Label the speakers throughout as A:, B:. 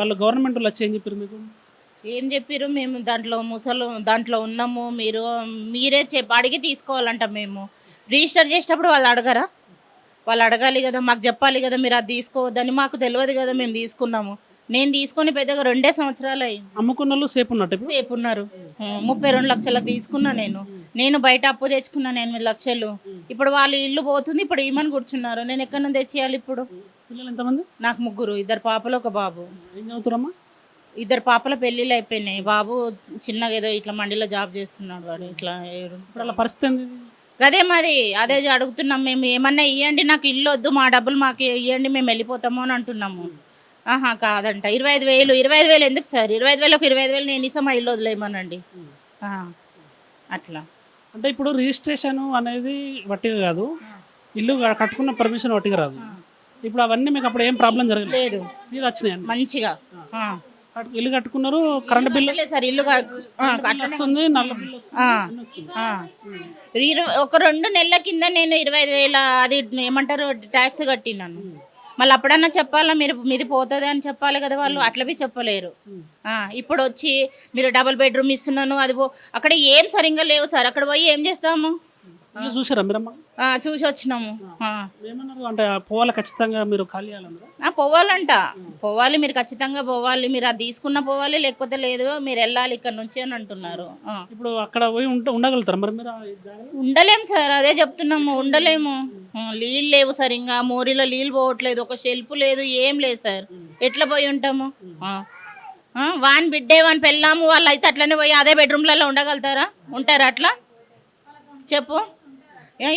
A: వాళ్ళు గవర్నమెంట్ వాళ్ళు వచ్చి ఏం చెప్పారు మీకు?
B: ఏం చెప్పారు మేము దాంట్లో ముసలు దాంట్లో ఉన్నాము. మీరు మీరే చెప్పి అడిగి తీసుకోవాలంట మేము. రిజిస్టర్ చేసేటప్పుడు వాళ్ళు అడగరా? వాళ్ళు అడగాలి కదా మాకు చెప్పాలి కదా మీరు అది తీసుకోవద్దని మాకు తెలియదు కదా మేము తీసుకున్నాము. నేను తీసుకొని పెద్దగా రెండే సంవత్సరాలు అయింది.
A: అమ్ముకున్న సేపు ఉన్నట్టు
B: సేపు ఉన్నారు. ముప్పై రెండు లక్షలకు తీసుకున్నా నేను. నేను బయట అప్పు తెచ్చుకున్నాను ఎనిమిది లక్షలు. ఇప్పుడు వాళ్ళు ఇల్లు పోతుంది ఇప్పుడు ఈమని కూర్చున్నారు. నేను ఎక్కడి నుంచి తెచ్చేయాలి ఇప్పుడు?
A: పిల్లలు ఎంతమంది?
B: నాకు ముగ్గురు ఇద్దరు పాపలు ఒక బాబు.
A: ఏం చదువుతారమ్మా
B: ఇద్దరు పాపల పెళ్ళిళ్ళు అయిపోయినాయి. బాబు చిన్నగా ఏదో ఇట్లా మండిలో జాబ్ చేస్తున్నాడు వాడు ఇట్లా
A: ఇప్పుడు అలా పరిస్థితి
B: అదే మాది అదే అడుగుతున్నాం మేము ఏమన్నా ఇవ్వండి నాకు ఇల్లు వద్దు మా డబ్బులు మాకు ఇవ్వండి మేము వెళ్ళిపోతాము అని అంటున్నాము. ఆహా కాదంట. ఇరవై ఐదు వేలు ఇరవై ఐదు వేలు ఎందుకు సార్? ఇరవై ఐదు వేలకు ఇరవై ఐదు వేలు నేను ఇస్తాం మా ఇల్లు వదిలేయమనండి. ఆ, అట్లా.
A: అంటే ఇప్పుడు రిజిస్ట్రేషన్ అనేది వట్టిగా కాదు. ఇల్లు కట్టుకున్న పర్మిషన్ వట్టిగా రాదు. ఇప్పుడు అవన్నీ మీకు అప్పుడు ఏం ప్రాబ్లం జరగలేదు?
B: లేదు.
A: సీదా వచ్చినాయి అన్ని.
B: మంచిగా. ఆ.
A: కట్టు- ఇల్లు కట్టుకున్నారు కరెంట్ బిల్లు
B: లేదు సార్ ఇల్లు కా- ఆ,
A: బిల్లు వస్తుంది నల్ల బిల్లు వస్తుంది
B: ఆ, ఆ. ఇరవై ఒక రెండు నెలల కింద నేను ఇరవై ఐదు వేల అది ఏమంటారు ట్యాక్స్ కట్టినాను. మళ్ళీ అప్పుడన్నా చెప్పాలా మీరు మీది పోతుంది అని చెప్పాలి కదా వాళ్ళు అట్లా బి చెప్పలేరు. ఆ, ఇప్పుడు వచ్చి మీరు డబుల్ బెడ్రూమ్ ఇస్తున్నాను అది పో అక్కడ ఏం సరిగ్గా లేవు సార్ అక్కడ పోయి ఏం చేస్తాము?
A: చూసారా మీరమ్మా?
B: చూసి వచ్చినాము.
A: ఏమన్నారు? అంటే పోవాలి ఖచ్చితంగా మీరు ఖాళీ
B: పోవాలంట. పోవాలి మీరు ఖచ్చితంగా పోవాలి. మీరు అది తీసుకున్న పోవాలి లేకపోతే లేదు మీరు వెళ్ళాలి ఇక్కడ నుంచి అని అంటున్నారు.
A: ఇప్పుడు అక్కడ పోయి ఉండగలుగుతారు మరి మీరు?
B: ఉండలేము సార్ అదే చెప్తున్నాము ఉండలేము. నీళ్ళు లేవు సార్ ఇంకా మోరీలో నీళ్ళు పోవట్లేదు ఒక షెల్ఫ్ లేదు ఏం లేదు సార్. ఎట్లా పోయి ఉంటాము? వాని బిడ్డే వాని పెళ్ళాము వాళ్ళు అయితే అట్లనే పోయి అదే బెడ్రూమ్లలో ఉండగలుగుతారా? ఉంటారా అట్లా? చెప్పు.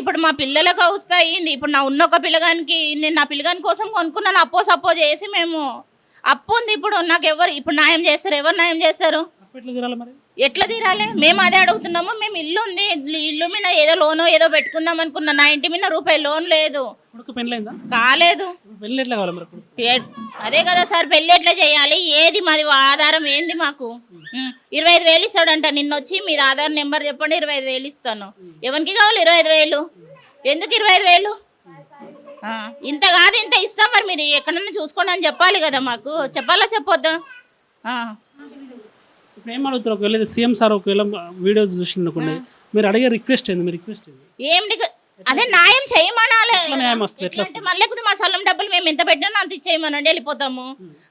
B: ఇప్పుడు మా పిల్లలకు వస్తాయి ఇప్పుడు నా ఉన్న ఒక పిల్లగానికి నేను నా పిల్లగాని కోసం కొనుక్కున్నాను. అప్పో సప్పో చేసి మేము అప్పు ఉంది ఇప్పుడు. నాకు ఎవరు ఇప్పుడు న్యాయం చేస్తారు ఎవరు న్యాయం చేస్తారు?
A: మరి?
B: ఎట్లా తీరాలి? మేము అదే అడుగుతున్నాము. మేము ఇల్లు ఉంది. ఇల్లు మీద ఏదో లోనో ఏదో పెట్టుకుందాం అనుకున్నా. నా ఇంటి మీద రూపాయి లోన్ లేదు. కాలేదు. అదే కదా సార్ పెళ్ళి ఎట్లా చేయాలి? ఏది మాది ఆధారం ఏంది మాకు? ఇరవై ఐదు వేలు ఇస్తాడంట నిన్న వచ్చి మీది ఆధార్ నెంబర్ చెప్పండి ఇరవై ఐదు వేలు ఇస్తాను. ఎవరికి కావాలి ఇరవై ఐదు వేలు? ఎందుకు ఇరవై ఐదు వేలు? ఇంత కాదు ఇంత ఇస్తాం మరి మీరు. ఎక్కడన్నా చూసుకోండి అని చెప్పాలి కదా మాకు. చెప్పాలా చెప్పొద్దా.
A: ఇప్పుడు ఏం అడుగుతారు ఒకవేళ సీఎం సార్ ఒకవేళ వీడియో చూసిండకుండా మీరు అడిగే రిక్వెస్ట్ ఏంది? మీ రిక్వెస్ట్ ఏంది?
B: ఏం అదే న్యాయం చేయమనాలి.
A: ఎట్లా న్యాయం వస్తుంది? ఎట్లా
B: అంటే మళ్ళీ లేకపోతే మా సలం డబ్బులు మేము ఎంత పెట్టినా అంత ఇచ్చేయమనండి వెళ్ళిపోతాము.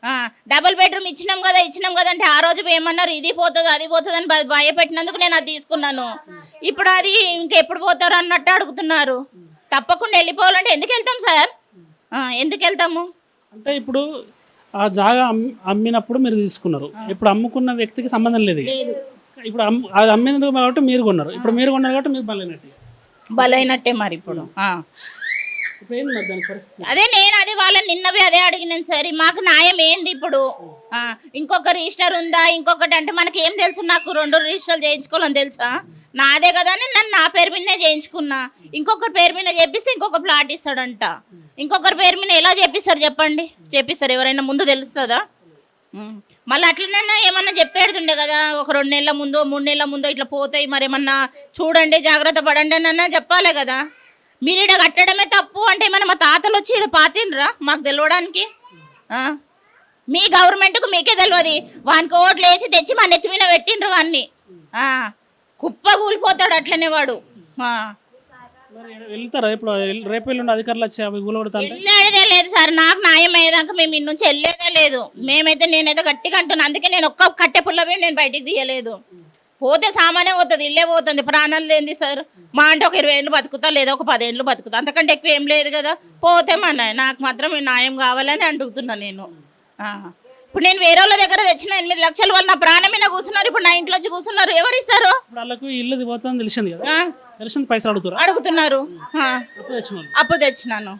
B: ఆ, డబుల్ బెడ్రూమ్ ఇచ్చినాం కదా ఇచ్చినాం కదా అంటే ఆ రోజు ఏమన్నారు? ఇది పోతుంది అది పోతుంది అని భయ- భయపెట్టినందుకు నేను అది తీసుకున్నాను. ఇప్పుడు అది ఇంకెప్పుడు పోతారు అన్నట్టు అడుగుతున్నారు. తప్పకుండా వెళ్ళిపోవాలంటే ఎందుకు వెళ్తాం సార్? ఆ, ఎందుకు వెళ్తాము?
A: అంటే ఇప్పుడు ఆ జాగా అమ్- అమ్మినప్పుడు మీరు తీసుకున్నారు. ఇప్పుడు అమ్ముకున్న వ్యక్తికి సంబంధం లేదు. ఇప్పుడు అది అమ్మింది కాబట్టి మీరు కొన్నారు. ఇప్పుడు మీరు కొన్నారు కాబట్టి మీరు బలైనట్టు
B: బలైనట్టే మరి ఇప్పుడు. అదే నేను అది వాళ్ళని నిన్నవి అదే అడిగినాను సరే. మాకు న్యాయం ఏంది ఇప్పుడు? ఇంకొక రిజిస్టర్ ఉందా? ఇంకొకటి అంటే మనకి ఏం తెలుసు? నాకు రెండు రిజిస్టర్లు చేయించుకోవాలని తెలుసా? నాదే కదా అని నన్ను నా పేరు మీదనే చేయించుకున్నా. ఇంకొకరి పేరు మీద చేపిస్తే ఇంకొక ప్లాట్ ఇస్తాడంట. ఇంకొకరి పేరు మీద ఎలా చేపిస్తారు చెప్పండి? చేపిస్తారు ఎవరైనా ముందు తెలుస్తుందా? మళ్ళీ అట్లనైనా ఏమన్నా చెప్పేడుతుండే కదా? ఒక రెండు నెలల ముందో మూడు నెలల ముందో ఇట్లా పోతాయి. మరి ఏమన్నా చూడండి జాగ్రత్త పడండి అని చెప్పాలి కదా. మీరు ఇక్కడ కట్టడమే తప్పు అంటే ఏమైనా మా తాతలు వచ్చి ఇక్కడ పాతిండ్రా? మాకు తెలవడానికి? ఆ? మీ గవర్నమెంట్కు మీకే తెలియదు వానికి ఓట్లు వేసి తెచ్చి మా నెత్తి మీద పెట్టిండ్రు వాన్ని. ఆ. కుప్ప కూలిపోతాడు అట్లనే వాడు. ఆ.
A: మరి వెళ్తారా? ఇప్పుడు రేపు ఎల్లుండి అధికారులు వచ్చి అవి కూలగొడతా అంటే
B: వెళ్ళేదే లేదు సార్. నాకు న్యాయం అయ్యేదాకా మేము ఇన్ని నుంచి వెళ్ళేదే లేదు. మేమైతే నేనైతే గట్టిగా అంటున్నాను అందుకే నేను ఒక్క కట్టె పుల్లవి నేను బయటికి తీయలేదు. పోతే సామానే పోతుంది ఇల్లే పోతుంది. ప్రాణాలు లేనిది సార్? మా అంటే ఒక ఇరవై ఏళ్ళు బతుకుతా లేదా ఒక పదేళ్ళు బతుకుతా. అంతకంటే ఎక్కువ ఏం లేదు కదా. పోతే మన నాకు మాత్రం న్యాయం కావాలని అడుగుతున్నా నేను. ఇప్పుడు నేను వేరే వాళ్ళ దగ్గర తెచ్చిన ఎనిమిది లక్షలు వాళ్ళు నా ప్రాణం మీద కూర్చున్నారు ఇప్పుడు నా ఇంట్లో వచ్చి కూర్చున్నారు ఎవరు ఇస్తారు?
A: వాళ్ళకు ఇల్లు పోతుందని తెలిసింది కదా. తెలిసింది పైసలు అడుగుతారా?
B: అడుగుతున్నారు. ఆ,
A: అప్పు
B: తెచ్చినాను.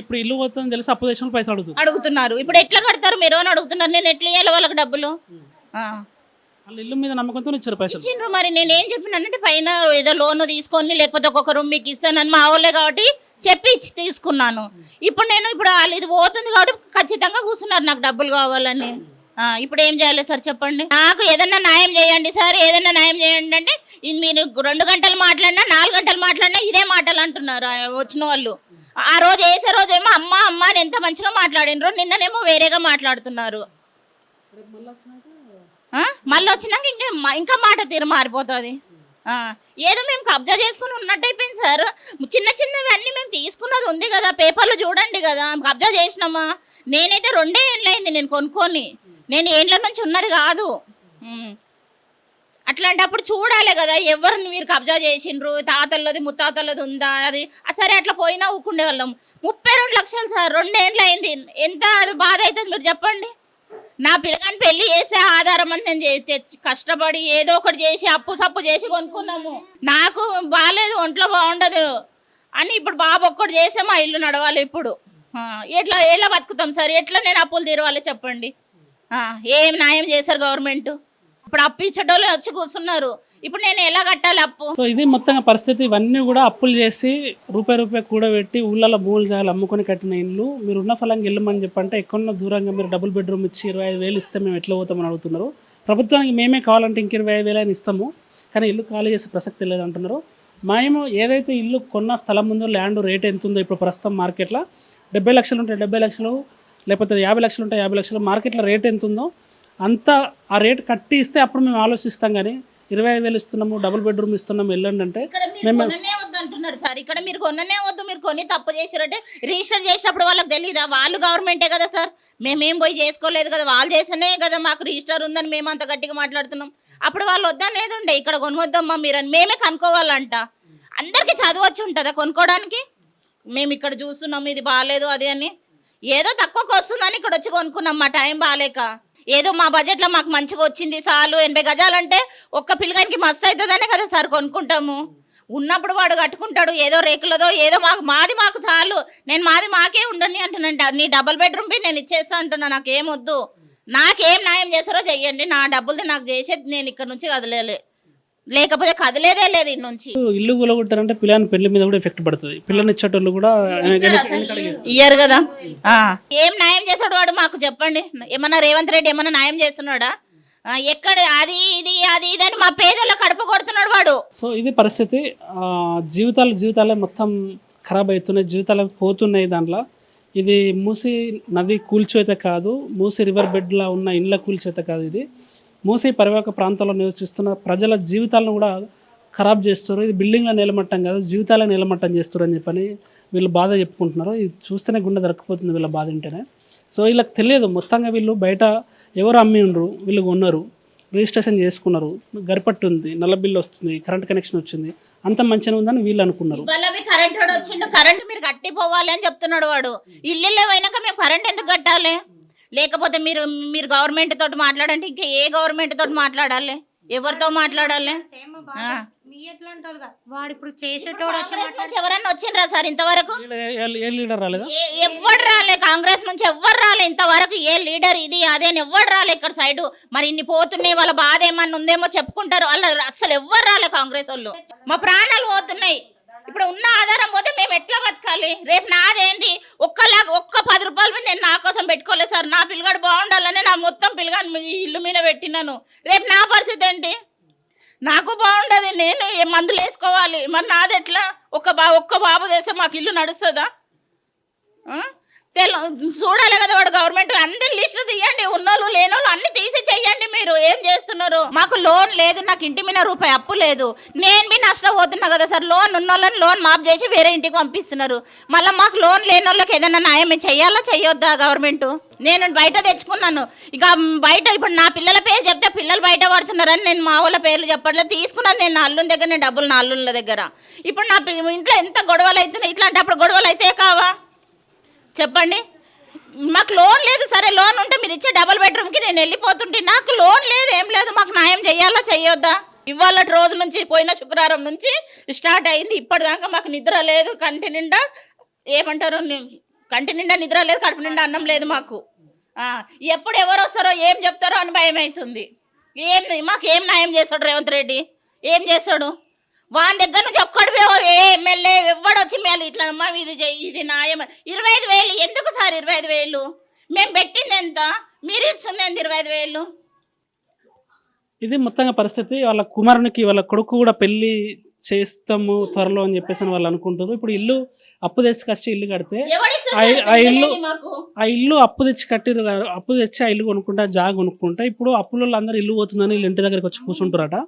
A: ఇప్పుడు ఇల్లు పోతుందని తెలిసి అప్పు తెచ్చిన పైసలు అడుగుతారు.
B: అడుగుతున్నారు. ఇప్పుడు ఎట్లా కడతారు మీరు అని అడుగుతున్నారు. నేను ఎట్లా ఇవ్వాలి వాళ్ళకి డబ్బులు?
A: ఇల్లు మీద నమ్మకంతో ఇచ్చారు పైసలు.
B: ఇచ్చిండ్రు మరి. నేను ఏం చెప్పినానంటే పైన ఏదో లోన్ తీసుకొని లేకపోతే ఒక్కొక్క రూమ్ మీకు ఇస్తానని మా వాళ్ళే కాబట్టి చెప్పి తీసుకున్నాను. ఇప్పుడు నేను ఇప్పుడు వాళ్ళు ఇది పోతుంది కాబట్టి ఖచ్చితంగా కూర్చున్నారు నాకు డబ్బులు కావాలని. ఇప్పుడు ఏం చేయాలి సార్ చెప్పండి? నాకు ఏదన్నా న్యాయం చేయండి సార్ ఏదన్నా న్యాయం చేయండి అంటే ఇది మీరు రెండు గంటలు మాట్లాడినా నాలుగు గంటలు మాట్లాడినా ఇదే మాటలు అంటున్నారు వచ్చిన వాళ్ళు. ఆ రోజు వేసే రోజేమో అమ్మ అమ్మ అని ఎంత మంచిగా మాట్లాడినరో నిన్ననేమో వేరేగా మాట్లాడుతున్నారు? మళ్ళీ వచ్చినాక ఇంకా ఇంకా మాట తీరు మారిపోతుంది. ఏదో మేము కబ్జా చేసుకుని ఉన్నట్టు అయిపోయింది సార్. చిన్న చిన్నవి మేము తీసుకున్నది ఉంది కదా పేపర్లు చూడండి కదా కబ్జా చేసినామా? నేనైతే రెండే ఏండ్లైంది నేను కొనుక్కొని. నేను ఏండ్ల నుంచి ఉన్నది కాదు. అట్లాంటప్పుడు చూడాలి కదా ఎవరిని మీరు కబ్జా చేసిండ్రు? తాతలది ముత్తాతలది ఉందా? అది సరే అట్లా పోయినా ఊకుండే వాళ్ళం. ముప్పై రెండు లక్షలు సార్ రెండేళ్ళు అయింది. ఎంత అది బాధ అవుతుంది మీరు చెప్పండి. నా పిల్లగాని పెళ్ళి చేసే ఆధారం అని నేను చే- తెచ్చి కష్టపడి ఏదో ఒకటి చేసి అప్పు సప్పు చేసి కొనుక్కున్నాము. నాకు బాగాలేదు ఒంట్లో బాగుండదు అని ఇప్పుడు బాబు ఒక్కటి చేసే మా ఇల్లు నడవాలి ఇప్పుడు. ఎట్లా ఎట్లా బతుకుతాం సార్? ఎట్లా నేను అప్పులు తీరవాలి చెప్పండి? ఏం న్యాయం చేశారు గవర్నమెంట్? ఇప్పుడు అప్పు ఇచ్చేటోళ్ళు వచ్చి కూర్చున్నారు. ఇప్పుడు నేను ఎలా కట్టాలి అప్పు?
A: సో ఇది మొత్తంగా పరిస్థితి. ఇవన్నీ కూడా అప్పులు చేసి రూపాయి రూపాయి కూడబెట్టి ఊళ్ళలో భూములు జాగాలు అమ్ముకొని కట్టిన ఇల్లు. మీరు ఉన్న ఫలంగా వెళ్ళమని చెప్పంటే ఎక్కడున్న దూరంగా మీరు డబుల్ బెడ్రూమ్ ఇచ్చి ఇరవై ఐదు వేలు ఇస్తే మేము ఎట్లా పోతామని అడుగుతున్నారు. ప్రభుత్వానికి మేమే కావాలంటే ఇంక ఇరవై ఐదు వేలు అని ఇస్తాము. కానీ ఇల్లు ఖాళీ చేసే ప్రసక్తి లేదంటున్నారు మేము ఏదైతే ఇల్లు కొన్న స్థలం ఉందో ల్యాండ్ రేట్ ఎంత ఉందో ఇప్పుడు ప్రస్తుతం మార్కెట్లో డెబ్బై లక్షలు ఉంటే డెబ్బై లక్షలు లేకపోతే యాభై లక్షలు ఉంటే యాభై లక్షలు మార్కెట్లో రేట్ ఎంత ఉందో అంత ఆ రేట్ కట్టి ఇస్తే అప్పుడు మేము ఆలోచిస్తాం కానీ ఇరవై ఐదు వేలు ఇస్తున్నాము డబుల్ బెడ్రూమ్ ఇస్తున్నాము వెళ్ళండి అంటే
B: ఇక్కడ మీరు కొననే వద్దు అంటున్నారు సార్. ఇక్కడ మీరు కొననే వద్దు మీరు కొని తప్పు చేసిరంటే రిజిస్టర్ చేసినప్పుడు వాళ్ళకి తెలియదా వాళ్ళు గవర్నమెంటే కదా సార్. మేమేం పోయి చేసుకోలేదు కదా. వాళ్ళు చేస్తేనే కదా మాకు రిజిస్టర్ ఉందని మేము అంత గట్టిగా మాట్లాడుతున్నాం. అప్పుడు వాళ్ళు వద్దనేది ఉండే ఇక్కడ కొనుగొద్దమ్మా మీరు అని మేమే కనుక్కోవాలంట. అందరికీ చదువు వచ్చి ఉంటుందా కొనుక్కోవడానికి? మేము ఇక్కడ చూస్తున్నాం ఇది బాగాలేదు అది అని. ఏదో తక్కువకి వస్తుందని ఇక్కడ వచ్చి కొనుక్కున్నాం మా టైం బాగాలేక. ఏదో మా బడ్జెట్లో మాకు మంచిగా వచ్చింది చాలు ఎనభై గజాలంటే ఒక్క పిల్లగానికి మస్తు అవుతుందనే కదా సార్ కొనుక్కుంటాము. ఉన్నప్పుడు వాడు కట్టుకుంటాడు ఏదో రేకులదో ఏదో మాకు మాది మాకు చాలు. నేను మాది మాకే ఉండని అంటున్నాను నీ డబుల్ బెడ్రూమ్ బి నేను ఇచ్చేస్తా అంటున్నా నాకేం వద్దు. నాకేం న్యాయం చేస్తారో చెయ్యండి నా డబ్బులది నాకు చేసేది నేను ఇక్కడ నుంచి కదలేలే. లేకపోతే కదలేదే లేదు ఇటు నుంచి.
A: ఇల్లు కూలగొట్టారంటే పిల్లని పెళ్ళి మీద కూడా ఎఫెక్ట్ పడుతుంది. పిల్లని ఇచ్చేటోళ్ళు కూడా
B: ఇయ్యరు కదా. ఏం న్యాయం చేస్తాడు వాడు మాకు చెప్పండి. ఏమన్నా రేవంత్ రెడ్డి ఏమన్నా న్యాయం చేస్తున్నాడా? ఎక్కడ అది ఇది అది ఇది అని మా పేదోళ్ళ కడుపు కొడుతున్నాడు వాడు.
A: సో ఇది పరిస్థితి. ఆ, జీవితాలు జీవితాలే మొత్తం ఖరాబ్ అవుతున్నాయి జీవితాలు పోతున్నాయి దాంట్లో. ఇది మూసి నది కూల్చివేత కాదు. మూసి రివర్ బెడ్లా ఉన్న ఇండ్ల కూల్చివేత కాదు ఇది. మూసి పరివాహక ప్రాంతాల్లో నివసిస్తున్న ప్రజల జీవితాలను కూడా ఖరాబ్ చేస్తారు ఇది బిల్డింగ్ల నిలమట్టం కాదు జీవితాలను నిలమట్టం చేస్తారు అని చెప్పని వీళ్ళు బాధ చెప్పుకుంటున్నారు. ఇది చూస్తేనే గుండె దొరకపోతుంది వీళ్ళ బాధ వింటేనే. సో వీళ్ళకి తెలియదు మొత్తంగా వీళ్ళు బయట ఎవరు అమ్మి ఉండరు వీళ్ళు కొన్నారు రిజిస్ట్రేషన్ చేసుకున్నారు. గరిపట్టు ఉంది నల్ల బిల్లు వస్తుంది కరెంట్ కనెక్షన్ వచ్చింది అంత మంచిగా ఉందని వీళ్ళు అనుకున్నారు.
B: కరెంట్ వచ్చిండు కరెంట్ మీరు కట్టిపోవాలి అని చెప్తున్నాడు వాడు. ఇల్లు పోయినాక మేము కరెంట్ ఎందుకు కట్టాలి? లేకపోతే మీరు మీరు గవర్నమెంట్ తోటి మాట్లాడంటే ఇంకా ఏ గవర్నమెంట్ తోటి మాట్లాడాలి? ఎవరితో మాట్లాడాలి?
C: వాడు ఇప్పుడు చేసేటోడు
B: ఎవరన్నా వచ్చిండ్రా సార్ ఇంతవరకు? ఎవ్వడు రాలే కాంగ్రెస్ నుంచి ఎవ్వరు రాలే ఇంతవరకు. ఏ లీడర్ ఇది అదే అని ఎవ్వడు రాలే ఇక్కడ సైడ్. మరి ఇన్ని పోతున్నాయి వాళ్ళ బాధ ఏమన్నా ఉందేమో చెప్పుకుంటారు. వాళ్ళ అసలు ఎవ్వరు రాలే కాంగ్రెస్ వాళ్ళు. మా ప్రాణాలు పోతున్నాయి. ఇప్పుడు ఉన్న ఆధారం పోతే మేము ఎట్లా బతకాలి? రేపు నాదేంది? ఒక్కలా ఒక్క పది రూపాయలు నేను నా కోసం పెట్టుకోలేదు సార్. నా పిల్లగాడు బాగుండాలని నా మొత్తం పిల్లగాడు ఈ ఇల్లు మీద పెట్టినాను. రేపు నా పరిస్థితి ఏంటి? నాకు బాగుండదు. నేను ఏ మందులు వేసుకోవాలి? మరి నాది ఎట్లా ఒక్క బా ఒక్క బాబు చేస్తే మాకు ఇల్లు నడుస్తుందా? తెల చూడాలి కదా వాడు గవర్నమెంట్ అన్ని లిస్టు తీయండి. ఉన్నోళ్ళు లేనోళ్ళు అన్ని తీసి చెయ్యండి మీరు. ఏం చేస్తున్నారు? మాకు లోన్ లేదు. నాకు ఇంటి మీద రూపాయి అప్పు లేదు. నేను మీ నష్టపోతున్నా కదా సార్. లోన్ ఉన్నోళ్ళని లోన్ మాఫ్ చేసి వేరే ఇంటికి పంపిస్తున్నారు. మళ్ళీ మాకు లోన్ లేని వాళ్ళకి ఏదైనా న్యాయం చెయ్యాలా చెయ్యొద్దా గవర్నమెంట్ నేను బయట తెచ్చుకున్నాను. ఇక బయట ఇప్పుడు నా పిల్లల పేరు చెప్తే పిల్లలు బయట పడుతున్నారని నేను మా వాళ్ళ పేర్లు చెప్పట్లేదు. తీసుకున్నాను నేను నా అల్లుని దగ్గర నేను డబ్బులు నా అల్లుళ్ళ దగ్గర. ఇప్పుడు నా ఇంట్లో ఎంత గొడవలు అవుతున్నాయి ఇట్లాంటప్పుడు గొడవలు అయితే కావా? చెప్పండి. మాకు లోన్ లేదు సరే లోన్ ఉంటే మీరు ఇచ్చే డబుల్ బెడ్రూమ్కి నేను వెళ్ళిపోతుంటే నాకు లోన్ లేదు ఏం లేదు మాకు న్యాయం చేయాలా చేయొద్దా? ఇవాళ రోజు నుంచి పోయిన శుక్రవారం నుంచి స్టార్ట్ అయింది ఇప్పటిదాకా మాకు నిద్ర లేదు కంటి నిండా ఏమంటారు కంటి నిండా నిద్ర లేదు కడుపు నిండా అన్నం లేదు మాకు. ఎప్పుడు ఎవరు వస్తారో ఏం చెప్తారో అని భయం అవుతుంది ఏం మాకు ఏం న్యాయం చేస్తాడు రేవంత్ రెడ్డి? ఏం చేస్తాడు? వాని దగ్గర నుంచి ఒక్కడు ఏ ఎమ్మెల్యే ఎవడు వచ్చి మేము ఇట్లా అమ్మా ఇది ఇది న్యాయం ఇరవై ఐదు వేలు ఎందుకు సార్ ఇరవై ఐదు వేలు? మేము పెట్టింది ఎంత? మీరు ఇస్తుంది ఎంత ఇరవై ఐదు వేలు?
A: ఇది మొత్తంగా పరిస్థితి. వాళ్ళ కుమారునికి వాళ్ళ కొడుకు కూడా పెళ్ళి చేస్తాము త్వరలో అని చెప్పేసి అని వాళ్ళు అనుకుంటారు ఇప్పుడు ఇల్లు అప్పు తెచ్చి కష్ట ఇల్లు కడితే ఆ ఇల్లు ఆ ఇల్లు అప్పు తెచ్చి కట్టిరు అప్పు తెచ్చి ఆ ఇల్లు కొనుక్కుంటా జాగ కొనుక్కుంటా. ఇప్పుడు అప్పుల అందరూ ఇల్లు పోతుందని వీళ్ళ ఇంటి దగ్గరికి వచ్చి కూర్చుంటారట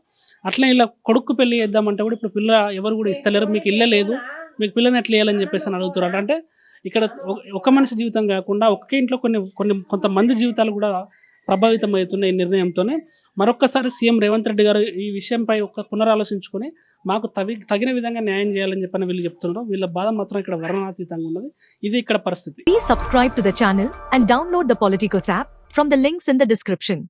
A: అట్లా ఇలా కొడుకు పెళ్ళి చేద్దామంటే కూడా ఇప్పుడు పిల్ల ఎవరు కూడా ఇస్తలేరు మీకు ఇల్లే లేదు మీకు పిల్లని ఎట్లా వేయాలని చెప్పేసి అని అడుగుతున్నారు. అంటే ఇక్కడ ఒక- ఒక మనిషి జీవితం కాకుండా ఒకే ఇంట్లో కొన్ని కొన్ని కొంతమంది జీవితాలు కూడా ప్రభావితం అవుతున్నాయి ఈ నిర్ణయంతోనే. మరొక్కసారి సీఎం రేవంత్ రెడ్డి గారు ఈ విషయంపై ఒక పునరాలోచించుకొని మాకు తవి తగిన విధంగా న్యాయం చేయాలని చెప్పని వీళ్ళు చెప్తున్నారు. వీళ్ళ బాధ మాత్రం ఇక్కడ వర్ణనాతీతంగా ఉన్నది. ఇది ఇక్కడ పరిస్థితి.
D: Please subscribe to channel and download the the app from the the in the description.